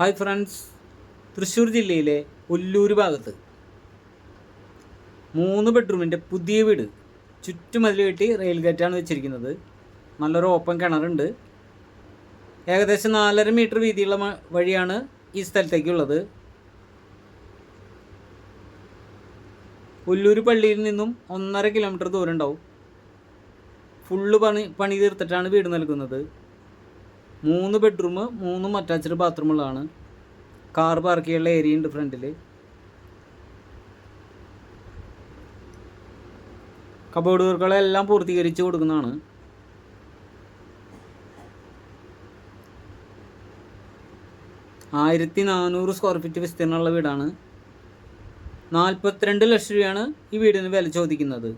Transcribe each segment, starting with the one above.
Hi friends. Thrissur ജില്ലയിലെ ഒല്ലൂർ ഭാഗത്ത് മൂന്ന് ബെഡ്റൂമിന്റെ പുതിയ വീട് ചുറ്റുമതിൽ കെട്ടി റെയിൽ ഗേറ്റാണ് വെച്ചിരിക്കുന്നത്. നല്ലൊരു ഓപ്പൺ കിണറുണ്ട്. ഏകദേശം നാലര മീറ്റർ വീതിയുള്ള വഴിയാണ് ഈ സ്ഥലത്തേക്കുള്ളത്. ഒല്ലൂർ പള്ളിയിൽ നിന്നും ഒന്നര കിലോമീറ്റർ ദൂരം ഉണ്ടാവും. ഫുള്ള് പണി പണി തീർത്തിട്ടാണ് വീട് നൽകുന്നത്. മൂന്ന് ബെഡ്റൂം മൂന്നും അറ്റാച്ച്ഡ് ബാത്റൂമുകളാണ് കാർ പാർക്ക് ചെയ്യാനുള്ള ഏരിയ ഉണ്ട് ഫ്രണ്ടിൽ കബോർഡ് വർക്കുകളെല്ലാം പൂർത്തീകരിച്ച് കൊടുക്കുന്നതാണ്. ആയിരത്തി നാനൂറ് സ്ക്വയർ ഫീറ്റ് വിസ്തീർണമുള്ള വീടാണ്. നാൽപ്പത്തിരണ്ട് ലക്ഷം രൂപയാണ് ഈ വീടിന് വില ചോദിക്കുന്നത്.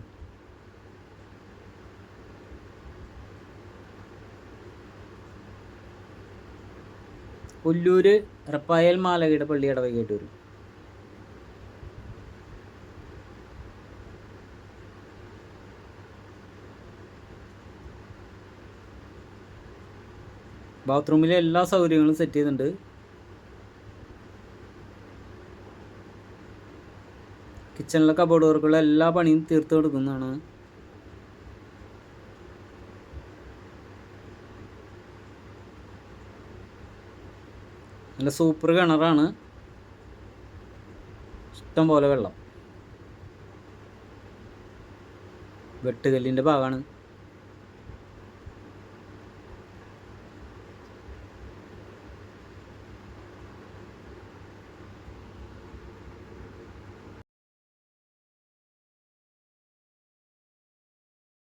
ഒല്ലൂര് റപ്പായൽ മാലകയുടെ പള്ളി ഇടവകയായിട്ട് വരും. ബാത്റൂമിലെ എല്ലാ സൗകര്യങ്ങളും സെറ്റ് ചെയ്തിട്ടുണ്ട്. കിച്ചണിലെ കബോർഡ് വർക്കുള്ള എല്ലാ പണിയും തീർത്തു കൊടുക്കുന്നതാണ്. നല്ല സൂപ്പർ കിണറാണ്. ഇഷ്ടം പോലെ വെള്ളം. വെട്ടുകല്ലിന്റെ ഭാഗമാണ്